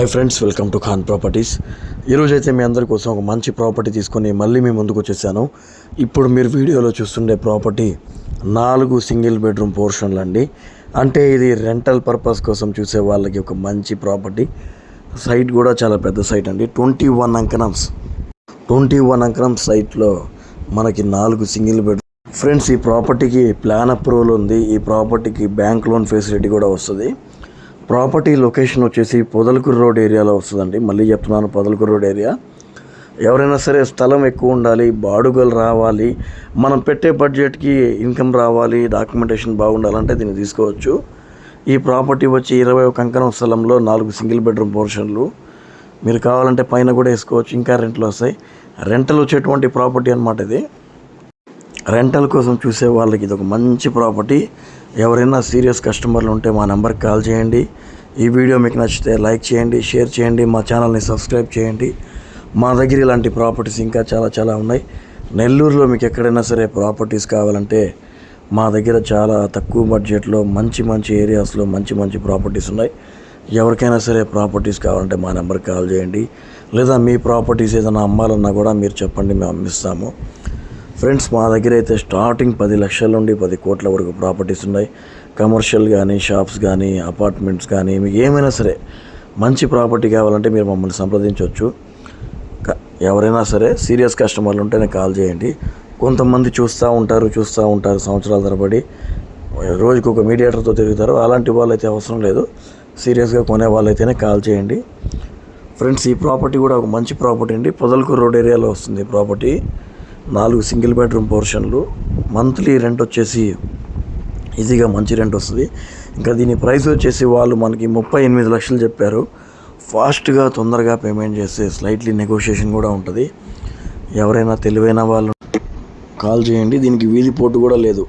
Hi friends welcome to Khan properties ఈరోజు అయితే మీ అందరి కోసం ఒక మంచి ప్రాపర్టీ తీసుకొని మళ్ళీ మీ ముందుకు వచ్చేసాను. ఇప్పుడు మీరు వీడియోలో చూస్తుండే ప్రాపర్టీ నాలుగు సింగిల్ బెడ్రూమ్ పోర్షన్లు అండి. అంటే ఇది రెంటల్ పర్పస్ కోసం చూసే వాళ్ళకి ఒక మంచి ప్రాపర్టీ సైట్ కూడా చాలా పెద్ద సైట్ అండి. ట్వంటీ వన్ అంకనమ్స్ ట్వంటీ వన్ అంకనం సైట్లో మనకి నాలుగు సింగిల్ బెడ్రూమ్ ఫ్రెండ్స్ ఈ ప్రాపర్టీకి ప్లాన్ అప్రూవల్ ఉంది. ఈ ప్రాపర్టీకి బ్యాంక్ లోన్ ఫెసిలిటీ కూడా వస్తుంది. ప్రాపర్టీ లొకేషన్ వచ్చేసి పొదలకూరు రోడ్ ఏరియాలో వస్తుందండి. మళ్ళీ చెప్తున్నాను పొదలకూరు రోడ్ ఏరియా. ఎవరైనా సరే స్థలం ఎక్కువ ఉండాలి బాడుగలు రావాలి మనం పెట్టే బడ్జెట్కి ఇన్కమ్ రావాలి డాక్యుమెంటేషన్ బాగుండాలంటే దీన్ని తీసుకోవచ్చు. ఈ ప్రాపర్టీ వచ్చి ఇరవై ఒక అంకణం స్థలంలో నాలుగు సింగిల్ బెడ్రూమ్ పోర్షన్లు. మీరు కావాలంటే పైన కూడా వేసుకోవచ్చు ఇంకా రెంట్లు వస్తాయి. రెంటలు వచ్చేటువంటి ప్రాపర్టీ అనమాట ఇది. రెంటల్ కోసం చూసే వాళ్ళకి ఇది ఒక మంచి ప్రాపర్టీ. ఎవరైనా సీరియస్ కస్టమర్లు ఉంటే మా నెంబర్కి కాల్ చేయండి. ఈ వీడియో మీకు నచ్చితే లైక్ చేయండి షేర్ చేయండి మా ఛానల్ని సబ్స్క్రైబ్ చేయండి. మా దగ్గర ఇలాంటి ప్రాపర్టీస్ ఇంకా చాలా చాలా ఉన్నాయి. నెల్లూరులో మీకు ఎక్కడైనా సరే ప్రాపర్టీస్ కావాలంటే మా దగ్గర చాలా తక్కువ బడ్జెట్లో మంచి మంచి ఏరియాస్లో మంచి మంచి ప్రాపర్టీస్ ఉన్నాయి. ఎవరికైనా సరే ప్రాపర్టీస్ కావాలంటే మా నెంబర్కి కాల్ చేయండి. లేదా మీ ప్రాపర్టీస్ ఏదైనా అమ్మాలన్నా కూడా మీరు చెప్పండి మేము అమ్మిస్తాము. ఫ్రెండ్స్ మా దగ్గర అయితే స్టార్టింగ్ పది లక్షల నుండి పది కోట్ల వరకు ప్రాపర్టీస్ ఉన్నాయి. కమర్షియల్ కానీ షాప్స్ కానీ అపార్ట్మెంట్స్ కానీ మీకు ఏమైనా సరే మంచి ప్రాపర్టీ కావాలంటే మీరు మమ్మల్ని సంప్రదించవచ్చు. ఎవరైనా సరే సీరియస్ కస్టమర్లు ఉంటేనే కాల్ చేయండి. కొంతమంది చూస్తూ ఉంటారు చూస్తూ ఉంటారు సంవత్సరాల తరబడి. రోజుకు ఒక మీడియేటర్తో తిరుగుతారు. అలాంటి వాళ్ళైతే అవసరం లేదు. సీరియస్గా కొనే వాళ్ళైతేనే కాల్ చేయండి. ఫ్రెండ్స్ ఈ ప్రాపర్టీ కూడా ఒక మంచి ప్రాపర్టీ అండి. పొదలకు రోడ్ ఏరియాలో వస్తుంది ప్రాపర్టీ నాలుగు సింగిల్ బెడ్రూమ్ పోర్షన్లు. మంత్లీ రెంట్ వచ్చేసి ఈజీగా మంచి రెంట్ వస్తుంది. ఇంకా దీని ప్రైస్ వచ్చేసి వాళ్ళు మనకి ముప్పై ఎనిమిది లక్షలు చెప్పారు. ఫాస్ట్గా తొందరగా పేమెంట్ చేస్తే స్లైట్లీ నెగోషియేషన్ కూడా ఉంటుంది. ఎవరైనా తెలివైన వాళ్ళు కాల్ చేయండి. దీనికి వీధి పోటు కూడా లేదు.